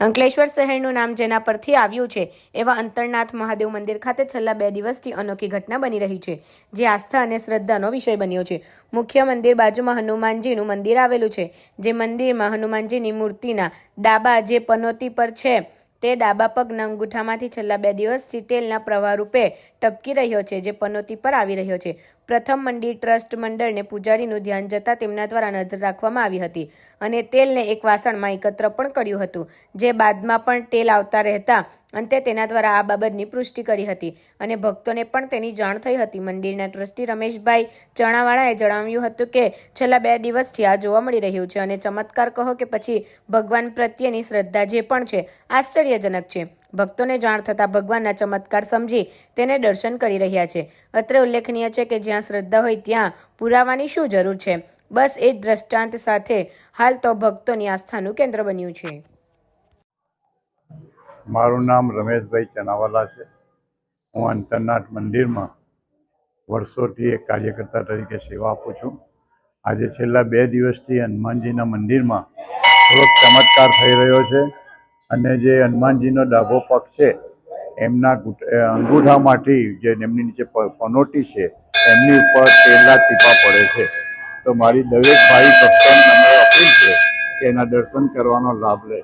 અંકલેશ્વર શહેરનું નામ જેના પરથી આવ્યું છે, એવા અંતરનાથ મહાદેવ મંદિર ખાતે છેલ્લા બે દિવસથી અનોખી ઘટના બની રહી છે, જે આસ્થા અને શ્રદ્ધાનો વિષય બન્યો છે. મુખ્ય મંદિર બાજુમાં હનુમાનજીનું મંદિર આવેલું છે, જે મંદિરમાં હનુમાનજીની મૂર્તિના ડાબા જે પનોતી પર છે, તે ડાબા પગના અંગૂઠામાંથી છેલ્લા બે દિવસથી તેલના પ્રવાહ રૂપે ટપકી રહ્યો છે, જે પનોતી પર આવી રહ્યો છે. પ્રથમ મંડી ટ્રસ્ટ મંડળને પૂજારીનું ધ્યાન જતાં તેમના દ્વારા નજર રાખવામાં આવી હતી અને તેલને એક વાસણમાં એકત્ર પણ કર્યું હતું, જે બાદમાં પણ તેલ આવતા રહેતા અંતે તેના દ્વારા આ બાબતની પુષ્ટિ કરી હતી અને ભક્તોને પણ તેની જાણ થઈ હતી. મંદિરના ટ્રસ્ટી રમેશભાઈ ચણાવાળાએ જણાવ્યું હતું કે, છેલ્લા બે દિવસથી આ જોવા મળી રહ્યું છે અને ચમત્કાર કહો કે પછી ભગવાન પ્રત્યેની શ્રદ્ધા જે પણ છે, આશ્ચર્યજનક છે. ભક્તોને જાણ થતાં ભગવાનના ચમત્કાર સમજી તેને દર્શન કરી રહ્યા છે. અત્રે ઉલ્લેખનીય છે કે જ્યાં શ્રદ્ધા હોય ત્યાં પુરાવાની શું જરૂર છે? બસ એ જ દ્રષ્ટાંત સાથે હાલ તો ભક્તોની આસ્થાનું કેન્દ્ર બન્યું છે. મારું નામ રમેશભાઈ ચનાવાલા છે. હું અંતરનાથ મંદિરમાં વર્ષોથી એક કાર્યકર્તા તરીકે સેવા આપું છું. આજે છેલ્લા બે દિવસથી હનુમાનજીના મંદિરમાં થોડોક ચમત્કાર થઈ રહ્યો છે. અને જે હનુમાનજીનો ડાભો પગ છે, એમના અંગૂઠામાંથી જે એમની નીચે પનોટી છે, એમની ઉપર તેલના ટીપા પડે છે. તો મારી દરેક ભાઈ ભક્તોને અપીલ છે કે એના દર્શન કરવાનો લાભ લે.